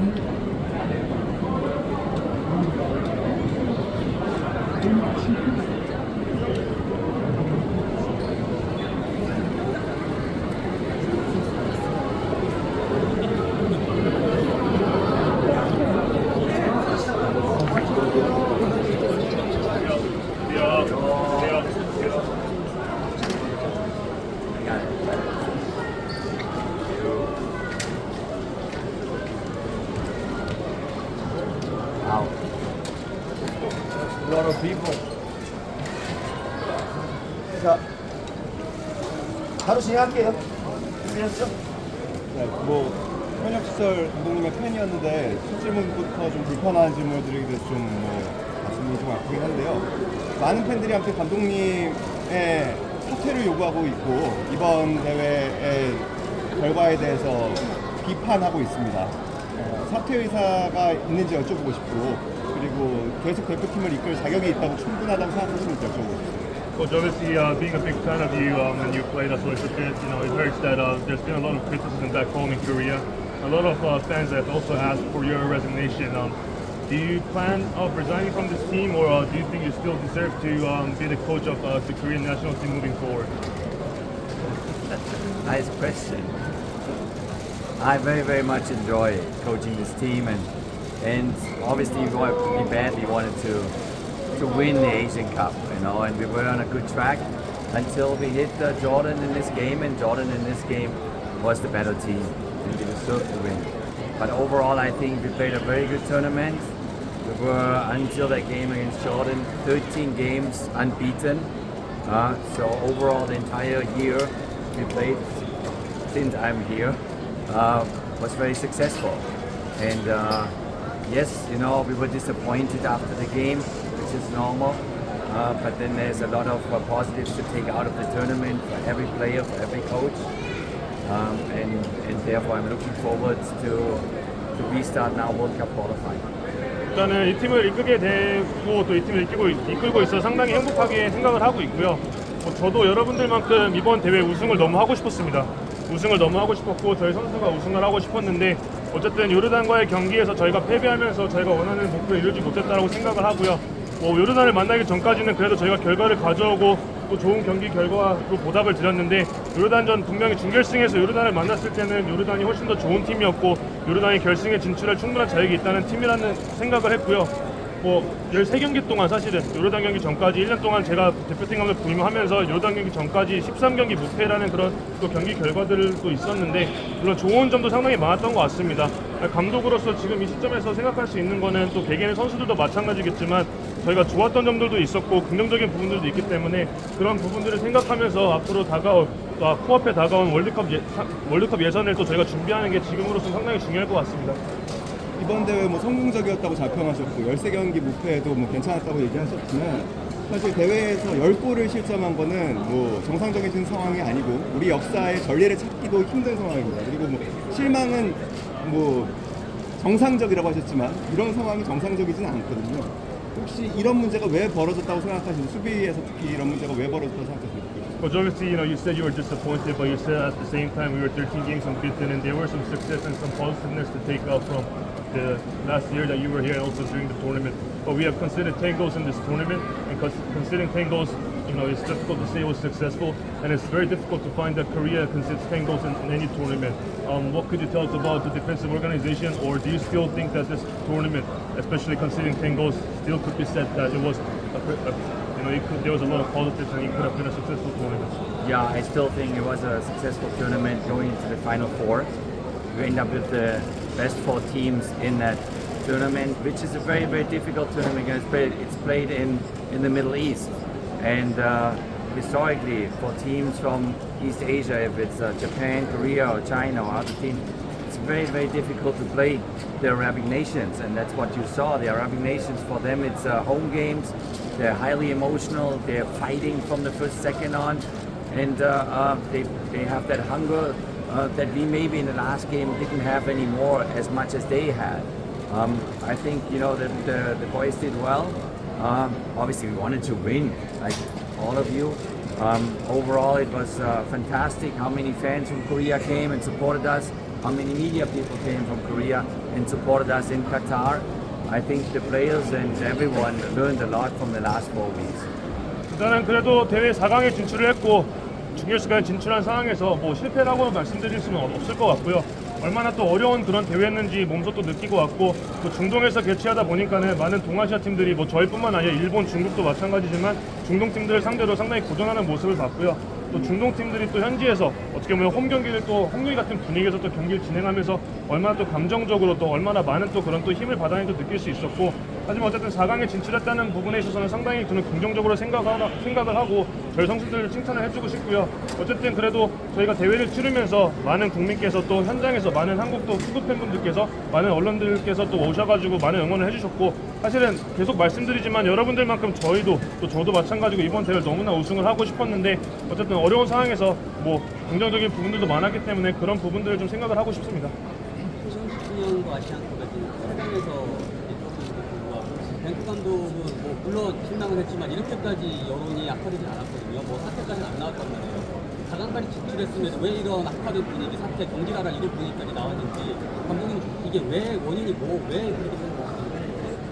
Thank you. Lot of people. 자, 바로 진행할게요. 준비했죠? 네, 뭐 현역 시절 감독님의 팬이었는데 첫 질문부터 좀 불편한 질문을 드리게 돼서 좀뭐 가슴이 좀 아프긴 한데요. 많은 팬들이 한테 감독님의 사퇴를 요구하고 있고 이번 대회의 결과에 대해서 비판하고 있습니다. 어, 사퇴 의사가 있는지 여쭤보고 싶고 그리고 계속 대표팀을 이끌 자격이 있다고 충분하다고 생각하시는지 여쭤보고 싶습니다. Coach, obviously, uh, being a big fan of you um, when you played us with the kids, you know, it hurts that uh, there's been a lot of criticism back home in Korea. A lot of uh, fans have also asked for your resignation. Um, do you plan of resigning from this team, or uh, do you think you still deserve to um, be the coach of uh, the Korean national team moving forward? Nice question. I very, very much enjoy coaching this team, and and obviously we badly wanted to to win the Asian Cup, you know, and we were on a good track until we hit uh, Jordan in this game, and Jordan in this game was the better team, and we deserved to win. But overall, I think we played a very good tournament. We were until that game against Jordan, 13 games unbeaten. Uh, so overall, the entire year we played since I'm here uh, was very successful. And uh, yes, you know, we were disappointed after the game, which is normal. Uh, but then there's a lot of uh, positives to take out of the tournament for every player, for every coach. Um, and, and therefore, I'm looking forward to, to restart now World Cup qualifying. 일단은 이 팀을 이끌게 되고 또 이 팀을 이끌고, 이끌고 있어 상당히 행복하게 생각을 하고 있고요. 뭐 저도 여러분들만큼 이번 대회 우승을 너무 하고 싶었습니다. 우승을 너무 하고 싶었고 저희 선수가 우승을 하고 싶었는데 어쨌든 요르단과의 경기에서 저희가 패배하면서 저희가 원하는 목표를 이루지 못했다고 생각을 하고요. 뭐 요르단을 만나기 전까지는 그래도 저희가 결과를 가져오고 또 좋은 경기 결과로 보답을 드렸는데 요르단전 분명히 준결승에서 요르단을 만났을 때는 요르단이 훨씬 더 좋은 팀이었고 요르단이 결승에 진출할 충분한 자격이 있다는 팀이라는 생각을 했고요. 뭐 13경기 동안 사실은 요르단 경기 전까지 1년 동안 제가 대표팀 감독 부임하면서 요르단 경기 전까지 13경기 무패라는 그런 또 경기 결과들도 있었는데 물론 좋은 점도 상당히 많았던 것 같습니다. 감독으로서 지금 이 시점에서 생각할 수 있는 거는 또 개개인의 선수들도 마찬가지겠지만 저희가 좋았던 점들도 있었고 긍정적인 부분들도 있기 때문에 그런 부분들을 생각하면서 앞으로 다가올 아, 코앞에 다가온 월드컵, 예, 사- 월드컵 예선을 또 저희가 준비하는 게 지금으로서 상당히 중요할 것 같습니다. 이번 대회 뭐 성공적이었다고 잘 평하셨고 13경기 무패도 뭐 괜찮았다고 얘기하셨지만 사실 대회에서 10골을 실점한 거는 뭐 정상적인 상황이 아니고 우리 역사의 전례를 찾기도 힘든 상황입니다. 그리고 뭐 실망은 뭐 정상적이라고 하셨지만 이런 상황이 정상적이진 않거든요. 혹시 이런 문제가 왜 벌어졌다고 생각하시는지 수비에서 특히 이런 문제가 왜 벌어졌다고 생각하시는지 Coach, obviously, you know, you said you were disappointed, but you said at the same time we were 13 games unbeaten, and there were some success and some positiveness to take out from the last year that you were here, and also during the tournament. But we have considered 10 goals in this tournament, and considering 10 goals, you know, it's difficult to say it was successful, and it's very difficult to find that Korea concedes 10 goals in, in any tournament. Um, what could you tell us about the defensive organization, or do you still think that this tournament, especially considering 10 goals, still could be said that it was a, a you know, could, there was a lot of positives and it could have been a successful tournament. Yeah, I still think it was a successful tournament going into the final four. We end up with the best four teams in that tournament, which is a very, very difficult tournament. It's played, it's played in, in the Middle East. And uh, historically, for teams from East Asia, if it's uh, Japan, Korea, or China, or other teams, it's very, very difficult to play the Arabic nations. And that's what you saw. The Arabic nations, for them, it's uh, home games. They're highly emotional. They're fighting from the first second on, and uh, uh, they they have that hunger uh, that we maybe in the last game didn't have anymore as much as they had. Um, I think you know that the, the boys did well. Um, obviously, we wanted to win, like all of you. Um, overall, it was uh, fantastic. How many fans from Korea came and supported us? How many media people came from Korea? and supported us in Qatar. I think the players and everyone learned a lot from the last four weeks. 일단은 그래도 대회 4강에 진출을 했고 준결승까지 진출한 상황에서 뭐 실패라고 말씀드릴 수는 없- 없을 것 같고요. 얼마나 또 어려운 그런 대회였는지 몸소 또 느끼고 왔고 또 중동에서 개최하다 보니까는 많은 동아시아 팀들이 뭐 저희뿐만 아니라 일본, 중국도 마찬가지지만 중동 팀들을 상대로 상당히 고전하는 모습을 봤고요. 또 중동 팀들이 또 현지에서 어떻게 보면 홈 경기를 또 홈경기 같은 분위기에서 또 경기를 진행하면서 얼마나 또 감정적으로 또 얼마나 많은 또 그런 또 힘을 받아내도 느낄 수 있었고 하지만 어쨌든 4강에 진출했다는 부분에 있어서는 상당히 저는 긍정적으로 생각하, 생각을 하고 저희 선수들을 칭찬을 해주고 싶고요. 어쨌든 그래도 저희가 대회를 치르면서 많은 국민께서 또 현장에서 많은 한국 또 후구 팬분들께서 많은 언론들께서 또 오셔가지고 많은 응원을 해주셨고 사실은 계속 말씀드리지만 여러분들만큼 저희도 또 저도 마찬가지고 이번 대회를 너무나 우승을 하고 싶었는데 어쨌든 어려운 상황에서 뭐 긍정적인 부분들도 많았기 때문에 그런 부분들을 좀 생각을 하고 싶습니다. 2019년도 아시안컵에서 세상에서 불구하고 뱅크 감독은 뭐 물론 실망을 했지만 이렇게까지 여론이 악화되지 않았거든요. 뭐 사태까지는 안 나왔단 말이에요. 4강까지 진출했음에도 왜 이런 악화된 분위기, 사태, 경기라라 이런 분위기까지 나왔는지 감독님 이게 왜 원인이 뭐, 왜 그렇게 된것 같아요?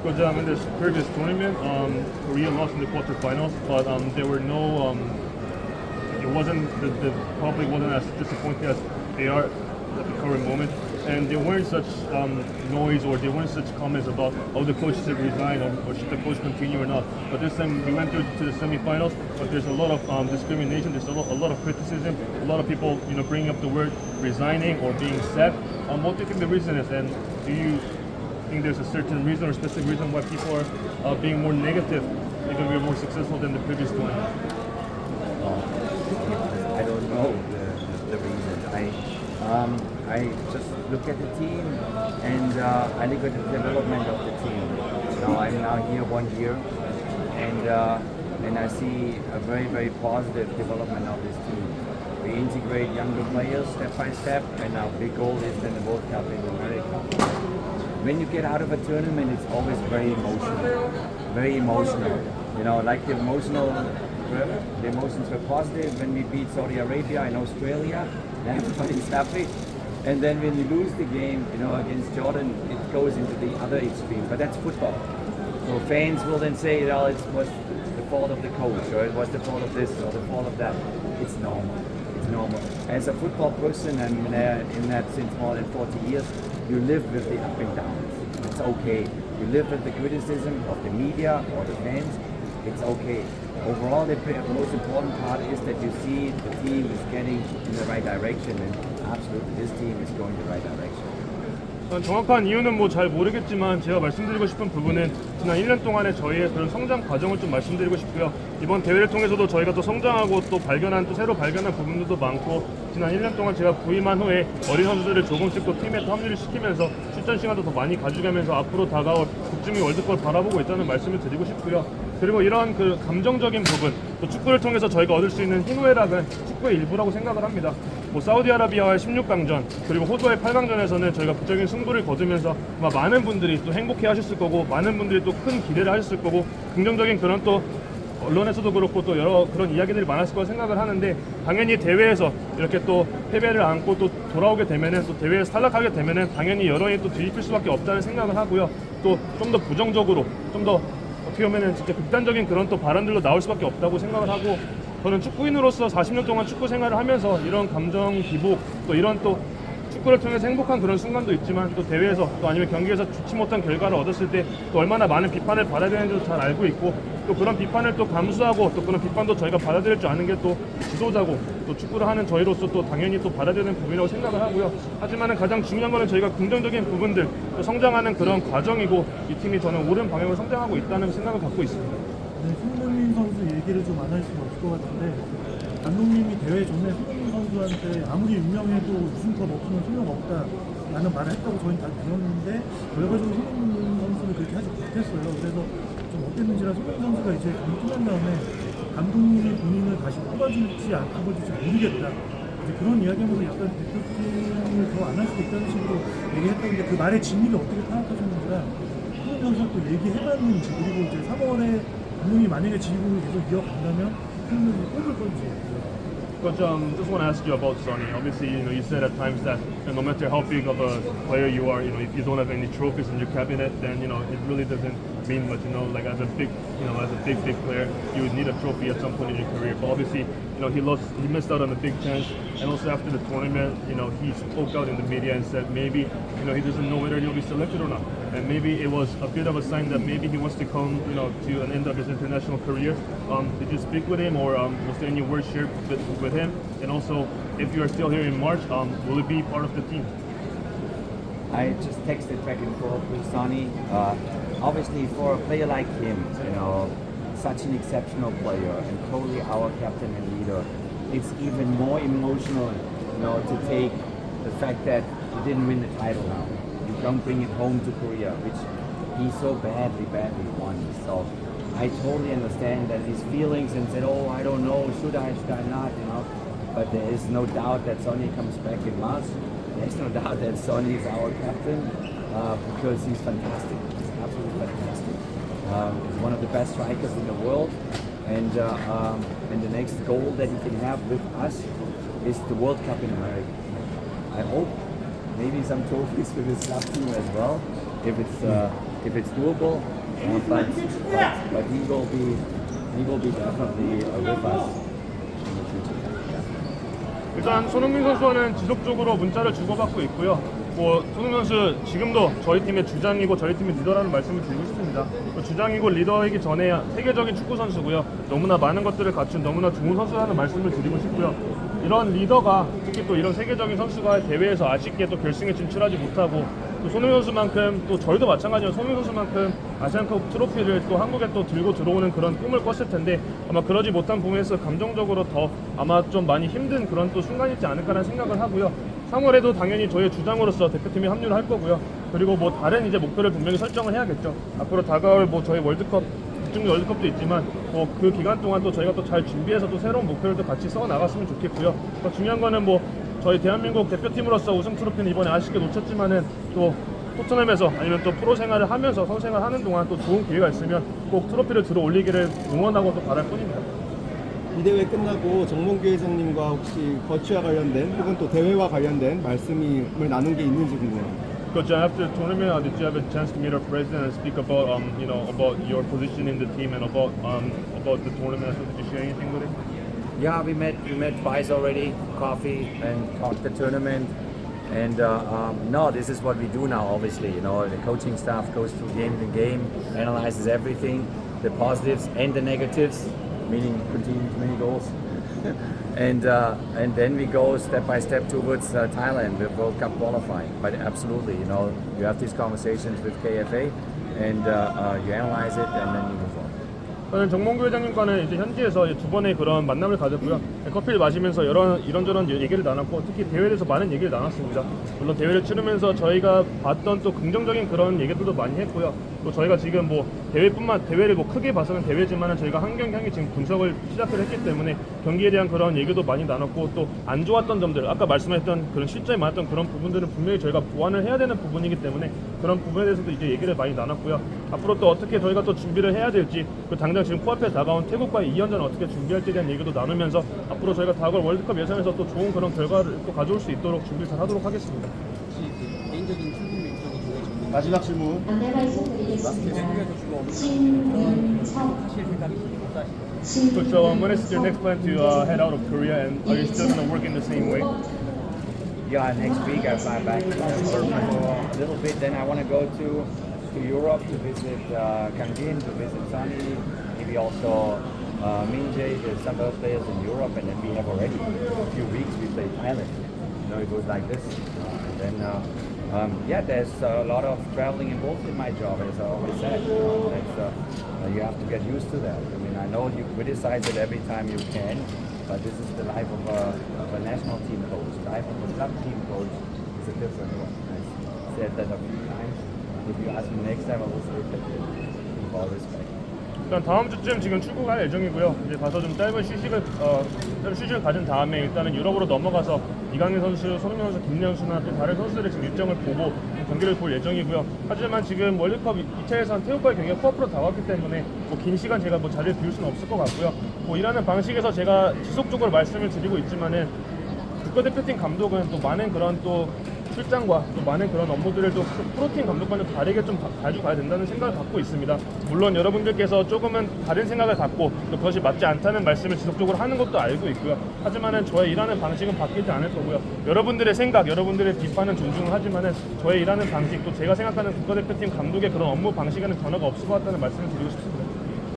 Because um, in this previous tournament, um, Korea lost in the quarterfinals, but um, there were no. Um, it wasn't the, the public wasn't as disappointed as they are at the current moment, and there weren't such um, noise or there weren't such comments about oh the coach should resign or, or should the coach continue or not. But this time we went to the semifinals, but there's a lot of um, discrimination. There's a lot, a lot of criticism. A lot of people, you know, bringing up the word resigning or being sacked. Um, what do you think the reason is, and do you think there's a certain reason or specific reason why people are uh, being more negative, even we're more successful than the previous one. I don't know the, the. I um, I just look at the team and uh, I look at the development of the team. Now I'm now here one year, and uh, and I see a very very positive development of this team. We integrate younger players step by step, and our big goal is then the World Cup in America. When you get out of a tournament, it's always very emotional, very emotional. You know, like the emotional, the emotions were positive when we beat Saudi Arabia and Australia. Everybody's happy. And then when you lose the game, you know, against Jordan, it goes into the other extreme. But that's football. So fans will then say, well, it was the fault of the coach, or it was the fault of this, or the fault of that. It's normal. It's normal. As a football person, and uh, in that since more than 40 years, you live with the up and downs. It's okay. You live with the criticism of the media or the fans. It's okay. Overall, the most important part is that you see the team is getting in the right direction, and absolutely, this team is going the right direction. 전 정확한 이유는 뭐 잘 모르겠지만 제가 말씀드리고 싶은 부분은 지난 1년 동안의 저희의 그런 성장 과정을 좀 말씀드리고 싶고요. 이번 대회를 통해서도 저희가 또 성장하고 또 발견한 또 새로 발견한 부분들도 많고 지난 1년 동안 제가 부임한 후에 어린 선수들을 조금씩 또 팀에 또 합류를 시키면서 출전 시간도 더 많이 가져가면서 앞으로 다가올 북중미 월드컵을 바라보고 있다는 말씀을 드리고 싶고요. 그리고 이러한 그 감정적인 부분, 또 축구를 통해서 저희가 얻을 수 있는 희노애락은 축구의 일부라고 생각을 합니다. 뭐 사우디아라비아와의 16강전 그리고 호주와의 8강전에서는 저희가 부적인 승부를 거두면서 아마 많은 분들이 또 행복해 하셨을 거고 많은 분들이 또 큰 기대를 하셨을 거고 긍정적인 그런 또 언론에서도 그렇고 또 여러 그런 이야기들이 많았을 거라 생각을 하는데 당연히 대회에서 이렇게 또 패배를 안고 또 돌아오게 되면은 또 대회에서 탈락하게 되면은 당연히 여론이 또 뒤집힐 수밖에 없다는 생각을 하고요. 또 좀 더 부정적으로 좀더 어떻게 보면은 진짜 극단적인 그런 또 발언들로 나올 수밖에 없다고 생각을 하고 저는 축구인으로서 40년 동안 축구 생활을 하면서 이런 감정 기복 또 이런 또 축구를 통해서 행복한 그런 순간도 있지만 또 대회에서 또 아니면 경기에서 좋지 못한 결과를 얻었을 때 또 얼마나 많은 비판을 받아야 되는지도 잘 알고 있고 또 그런 비판을 또 감수하고 또 그런 비판도 저희가 받아들일 줄 아는 게 또 지도자고 또 축구를 하는 저희로서 또 당연히 또 받아야 되는 부분이라고 생각을 하고요. 하지만은 가장 중요한 거는 저희가 긍정적인 부분들 또 성장하는 그런 과정이고 이 팀이 저는 옳은 방향으로 성장하고 있다는 생각을 갖고 있습니다. 네, 손흥민 선수 얘기를 좀 안 할 수가 없을 것 같은데 감독님이 대회 전에 손흥민 선수한테 아무리 유명해도 우승컵 없으면 소용없다 라는 말을 했다고 저희는 다 들었는데 결과적으로 손흥민 선수는 그렇게 하지 못했어요. 그래서 좀 어땠는지라 손흥민 선수가 이제 끝난 다음에 감독님이 본인을 다시 뽑아줄지 안 뽑아줄지 모르겠다. 이제 그런 이야기하면서 약간 대표팀을 더 안 할 수도 있다는 식으로 얘기했다는데 그 말의 진위를 어떻게 파악하셨는지라 손흥민 선수가 또 얘기해봤는지 그리고 이제 3월에 감독이 만약에 지금을 계속 이어간다면 Coach, um, just want to ask you about Sonny. Obviously, you know, you said at times that you know, no matter how big of a player you are, you know, if you don't have any trophies in your cabinet, then you know it really doesn't mean much. You know, like as a big, you know, as a big, big player, you would need a trophy at some point in your career. But obviously, you know, he lost, he missed out on the big chance. And also after the tournament, you know, he spoke out in the media and said maybe, you know, he doesn't know whether he'll be selected or not. And maybe it was a bit of a sign that maybe he wants to come, you know, to an end of his international career. Um, did you speak with him, or um, was there any word shared with, with him? And also, if you are still here in March, um, will it be part of the team? I just texted back and forth with Sonny. Uh, obviously, for a player like him, you know, such an exceptional player and totally our captain and leader, it's even more emotional, you know, to take the fact that he didn't win the title now. Don't bring it home to Korea, which he so badly, badly won. So I totally understand that his feelings and said, oh, I don't know, should I, should I not, you know. But there is no doubt that Sonny comes back in March. There's no doubt that Sonny is our captain uh, because he's fantastic. He's absolutely fantastic. Um, he's one of the best strikers in the world. And, uh, um, and the next goal that he can have with us is the World Cup in America. I hope maybe some trophies with his club team as well, if it's uh, if it's doable. Uh, but, but but he will be he will be definitely uh, with us. 일단 손흥민 선수와는 지속적으로 문자를 주고받고 있고요. 뭐 손흥민 선수 지금도 저희 팀의 주장이고 저희 팀의 리더라는 말씀을 드리고 싶습니다. 뭐 주장이고 리더이기 전에 세계적인 축구 선수고요. 너무나 많은 것들을 갖춘 너무나 좋은 선수라는 말씀을 드리고 싶고요. 이런 리더가 특히 또 이런 세계적인 선수가 대회에서 아쉽게 또 결승에 진출하지 못하고 또 손흥민 선수만큼 또 저희도 마찬가지로 손흥민 선수만큼 아시안컵 트로피를 또 한국에 또 들고 들어오는 그런 꿈을 꿨을 텐데 아마 그러지 못한 부분에서 감정적으로 더 아마 좀 많이 힘든 그런 또 순간이지 않을까라는 생각을 하고요. 3월에도 당연히 저희 주장으로서 대표팀에 합류를 할 거고요. 그리고 뭐 다른 이제 목표를 분명히 설정을 해야겠죠. 앞으로 다가올 뭐 저희 월드컵 북중미 월드컵도 있지만 뭐그 기간 동안 또 저희가 또 잘 준비해서 또 새로운 목표를 또 같이 써 나갔으면 좋겠고요. 더 중요한 거는 뭐 저희 대한민국 대표팀으로서 우승 트로피는 이번에 아쉽게 놓쳤지만은 또 토트넘에서 아니면 또 프로 생활을 하면서 선수 생활 하는 동안 또 좋은 기회가 있으면 꼭 트로피를 들어 올리기를 응원하고 또 바랄 뿐입니다. 이 대회 끝나고 정몽규 회장님과 혹시 거치와 관련된 혹은 또 대회와 관련된 말씀을 나눈 게 있는지 궁금합니다. Coach, after the tournament, uh, did you have a chance to meet our president and speak about, um, you know, about your position in the team and about, um, about the tournament? So did you share anything with him? Yeah, we met we met twice already, coffee and talked the tournament. And uh, um, no, this is what we do now. Obviously, you know, the coaching staff goes through game to game, analyzes everything, the positives and the negatives, meaning continuing many goals. And uh, and then we go step by step towards uh, Thailand with World Cup qualifying. But absolutely, you know, you have these conversations with KFA, and uh, uh, you analyze it, and then you move on. 저는 정몽규 회장님과는 이제 현지에서 두 번의 그런 만남을 가졌고요. 커피를 마시면서 여러 이런저런 얘기를 나눴고 특히 대회에 대해서 많은 얘기를 나눴습니다. 물론 대회를 치르면서 저희가 봤던 또 긍정적인 그런 얘기들도 많이 했고요. 또 저희가 지금 뭐 대회뿐만 대회를 뭐 크게 봐서는 대회지만은 저희가 한 경기 한 경기 지금 분석을 시작을 했기 때문에 경기에 대한 그런 얘기도 많이 나눴고 또 안 좋았던 점들 아까 말씀하셨던 그런 실점이 많았던 그런 부분들은 분명히 저희가 보완을 해야 되는 부분이기 때문에 그런 부분에 대해서도 이제 얘기를 많이 나눴고요. 앞으로 또 어떻게 저희가 또 준비를 해야 될지 그 당장 지금 코앞에 다가온 태국과의 2연전 어떻게 준비할지에 대한 얘기도 나누면서 앞으로 저희가 다가올 월드컵 예선에서 또 좋은 그런 결과를 또 가져올 수 있도록 준비를 잘 하도록 하겠습니다. 혹시 그 개인적인 출국 일정이 정해졌는데 마지막 질문. So, so um, when is your next plan to uh, head out of Korea, and are you still going to work in the same way? Yeah, next week I fly back for a little bit. Then I want to go to to Europe to visit uh, Kangin, to visit Sunny, maybe also uh, Minje. There's some other players in Europe, and then we have already a few weeks we play Thailand. You know, it goes like this, uh, and then. Uh, um, yeah, there's a lot of traveling involved in my job, as I always said. You, know, uh, uh, you have to get used to that. I mean, I know you criticize it every time you can, but this is the life of a, of a national team coach. Life of a club team coach is a different one. I said that a few times. If you ask me next time, I will say that with all respect. 일단 다음 주쯤 지금 출국할 예정이고요. 이제 가서 좀 짧은 휴식을 어, 좀 휴식을 가진 다음에 일단은 유럽으로 넘어가서 이강인 선수, 손흥민 선수, 김명 수나 또 다른 선수들의 지금 일정을 보고 경기를 볼 예정이고요. 하지만 지금 월드컵 2차 예선 태국과의 경기가 코앞으로 다가왔기 때문에 뭐 긴 시간 제가 뭐 자리를 비울 수는 없을 것 같고요. 뭐 이라는 방식에서 제가 지속적으로 말씀을 드리고 있지만은 국가대표팀 감독은 또 많은 그런 또 출장과 또 많은 그런 업무들을 또 프로팀 감독과는 다르게 좀 가- 가져가야 된다는 생각을 갖고 있습니다. 물론 여러분들께서 조금은 다른 생각을 갖고 또 그것이 맞지 않다는 말씀을 지속적으로 하는 것도 알고 있고요. 하지만은 저의 일하는 방식은 바뀌지 않을 거고요. 여러분들의 생각, 여러분들의 비판은 존중을 하지만은 저의 일하는 방식 또 제가 생각하는 국가대표팀 감독의 그런 업무 방식에는 변화가 없을 것 같다는 말씀을 드리고 싶습니다.